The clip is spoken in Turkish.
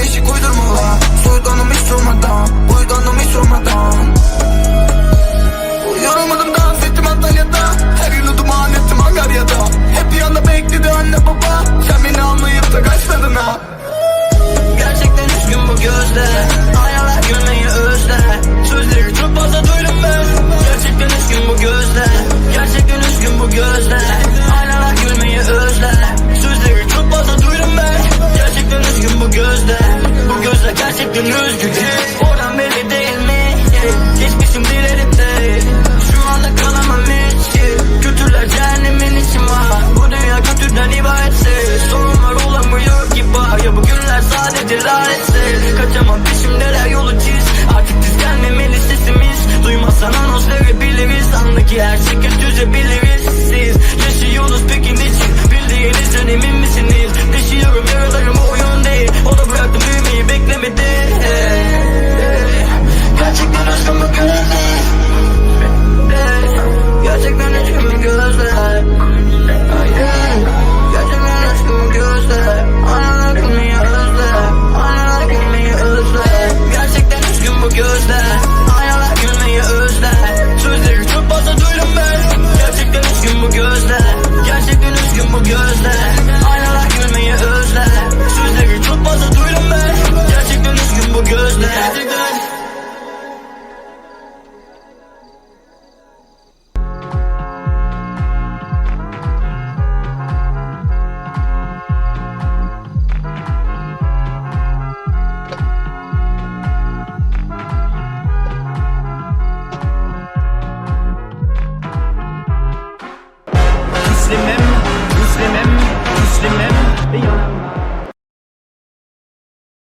değişik uydurmalar. Soydanım hiç sormadan Uydanım hiç sormadan. Gördünüz gücü Oran belli değil mi? Geçmişim dilerinde Şu anda kalamam hiç. Kötüler cehennemin içi var. Bu dünya kötüden ibaretsiz. Sorunlar olamıyor ki var Ya bugünler sadece lanetsiz Kaçamam peşimdeler yolu çiz. Artık biz sesimiz. Duymazsan anons verebiliriz. Andaki her şey kötüce biliriz gözle Ayağlar gülmeyi özle. Sözleri çok fazla duydum ben. Gerçekten üzgün bu gözle. Gerçekten üzgün bu gözle. Aynalar gülmeyi özle. Sözleri çok fazla duydum ben. Gerçekten üzgün bu gözle.